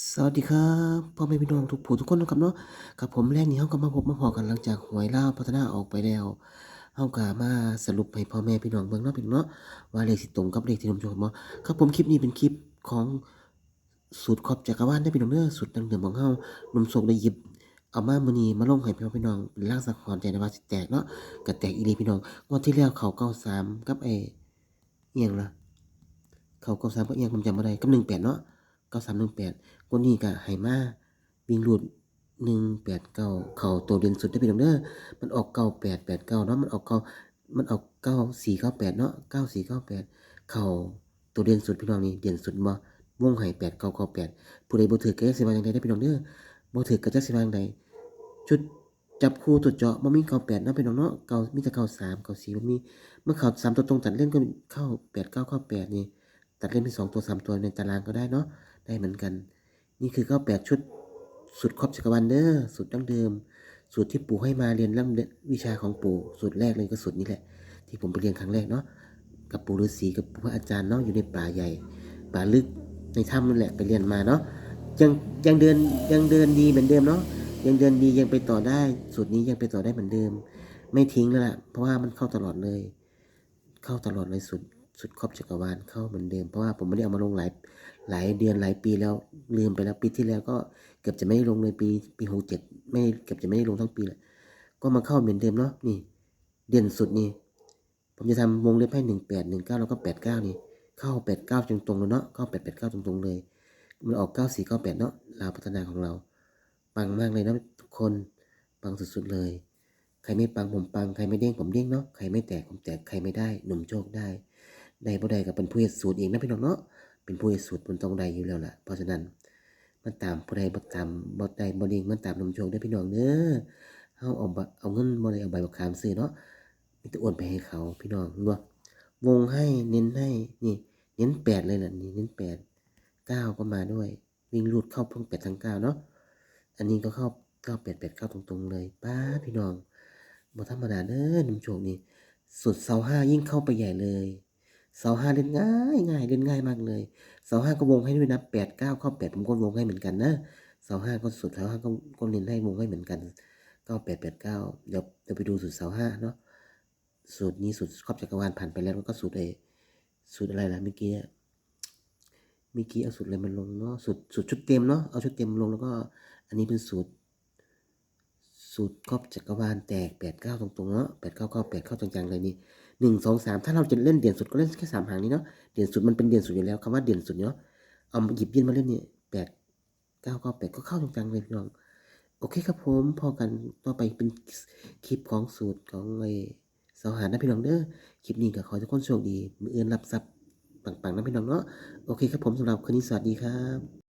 สวัสดีครับพ่อแม่พี่น้องทุกผู้ทุกคนนะครับเนาะกับผมแรกนี้เฮาก็มาพบมาพอกันหลังจากหวยล่าพัฒนาออกไปแล้วเฮาก็มาสรุปให้พ่อแม่พี่น้องเบิ่งเนาะพี่น้องเนาะว่าเลขสิตรงกับเลขที่ผมชมบ่ครับผมคลิปนี้เป็นคลิปของสูตรครอบจักรวาลเด้พี่น้องเด้อสูตรดังเดิมของเฮาหนุ่มโศกได้หยิบเอามามือนีมาลงให้พี่น้องพี่น้องเป็นร่างสังหรณ์ใจนะว่าสิแตกเนาะก็แตกอีหลีพี่น้องงวดที่แล้วเขาเก้า93กับไอ้อิหยังละเขาเก้าสามก็เอียงผมจำบ่ได้กับหนึ่งแปดเนาะ เก้าสามหนึ่งแปดคนนี้ก็ให้มาวิ่งรูดหนึ่งแปดเก้าเข่าตัวเด่นสุดได้อพี่น้องเด้อมันออกเก้าแปดแปดเก้าเนาะมันออกเก้ามันออกเก้าสี่เก้าแปดเนาะเก้าสี่เก้าแปดเข่าตัวเด่นสุดพี่น้องนี่เด่นสุดบ่วงไห้แปดเก้าเก้าแปดผู้ใดบ่ถือก็จักสิว่าจังไดได้อพี่น้องเด้อบ่ถือก็จักสิว่าจังไดชุดจับคู่ตัวเจาะบ่มีเก้าแปดเนาะพี่น้องเนาะเก้ามีแต่เก้าสามเก้าสี่บ่มีเมื่อเข่าสามตัวตรงตัดเล่นก็เข้าแปดเก้าเก้าแปดนี่ตัดเล่นเป็นสองตัวสามตัวในตารางก็ได้เนาะ ได้เหมือนกัน นี่คือก็แปดชุดสูตรครอบจักรวาลเด้อสูตรดั้งเดิม สูตรที่ปู่ให้มาเรียนเรื่องวิชาของปู่สูตรแรกเลยก็สูตรนี้แหละ ที่ผมไปเรียนครั้งแรกเนาะกับปู่ฤาษีกับพระอาจารย์เนาะอยู่ในป่าใหญ่ป่าลึกในถ้ำนั่นแหละไปเรียนมาเนาะยังยังเดินยังเดินดีเหมือนเดิมเนาะยังเดินดียังไปต่อได้ สูตรนี้ยังไปต่อได้เหมือนเดิม ไม่ทิ้งแล้วล่ะเพราะว่ามันเข้าตลอดเลย เข้าตลอดเลยสุด สุดครอบจักรวาลเข้าเหมือนเดิม เพราะว่าผมไม่ได้เอามาลงหลายหลายเดือนหลายปีแล้วลืมไปแล้วปีที่แล้วก็เกือบจะไม่ได้ลงเลยปีปีหกเจ็ดไม่เกือบจะไม่ได้ลงทั้งปีแหละก็มาเข้าเหมือนเดิมเนาะนี่ เด่นสุดนี่ผมจะทำวงเล็บให้หนึ่งแปดหนึ่งเก้าแล้วก็แปดเก้านี่ เข้าแปดเก้าตรงๆเลยเนาะเข้าแปดแปดเก้าตรงๆเลย มันออกเก้าสี่เก้าแปดเนาะลาวพัฒนาของเราปังมากเลยนะทุกคนปังสุดๆเลย ใครไม่ปังผมปังใครไม่เด้งผมเด้งเนาะใครไม่แตกผมแตกใครไม่ได้หนุ่มโชคได้ ได้บ่ได้ก็เป็นผู้เฮ็ดสูตรเองนะพี่น้องเนาะเป็นผู้เฮ็ดสูตรมันต้องได้อยู่แล้วล่ะ เพราะฉะนั้นมันตามผู้ใดบ่ตามบ่ได้บ่เด้งมันตามนุ่มโชคเด้พี่น้องเด้อเฮาเอาเอาเงินบ่ได้เอาใบบักขามซื้อเนาะมีแต่โอนไปให้เขาพี่น้องเห็นบ่วงให้เน้นให้นี่เน้นแปดเลยล่ะนี่เน้นแปดเก้าก็มาด้วย วิ่งรูดเข้าพิ่งแปดทั้งเก้าเนาะอันนี้ก็เข้าเก้าแปดแปดเก้าตรงๆเลยป้าพี่น้องบ่ธรรมดาเด้อนุ่มโจกนี่สุดเสาห้ายิ่งเข้าไปใหญ่เลย เสาห้าเล่นง่ายง่ายเล่นง่ายมากเลยเสาห้าก็วงให้ด้วยนะแปดเก้าข้าแปดผมก็วงให้เหมือนกันนะเสาห้าก็สุดเสาห้าก็ก็เล่นให้วงให้เหมือนกันเก้าแปดแปดเก้าเดี๋ยวเดี๋ยวไปดูสูตรเสาห้าเนาะสูตรนี้สูตรครอบจักรวาลผ่านไปแล้วก็สูตรเอสูตรอะไรล่ะเมื่อกี้เมื่อกี้เอาสูตรอะไรมันลงเนาะสูตรสูตรชุดเต็มเนาะเอาชุดเต็มลงแล้วก็ อันนี้เป็นสูตร สูตรครอบจักรวาลแตกแปดเก้าตรงๆเนาะแปดเก้าเก้าแปดเข้าจังๆเลยนี่หนึ่งสองสามถ้าเราจะเล่นเด่นสุดก็เล่นแค่สามหางนี้เนาะเด่นสุดมันเป็นเด่นสุดอยู่แล้วคำว่าเด่นสุดเนาะเอาหยิบยื่นมาเล่นเนี่ยแปดเก้าเก้าแปดก็เข้าจังๆเลยพี่น้องโอเคครับผมพอกันต่อไปเป็นคลิปของสูตรของไอ้เสาหานะพี่น้องเด้อคลิปนี้ก็ขอให้ทุกคนโชคดีมือเอื้อนรับทรัพย์ปังๆนะพี่น้องเนาะโอเคครับผมสำหรับคืนนี้สวัสดีครับ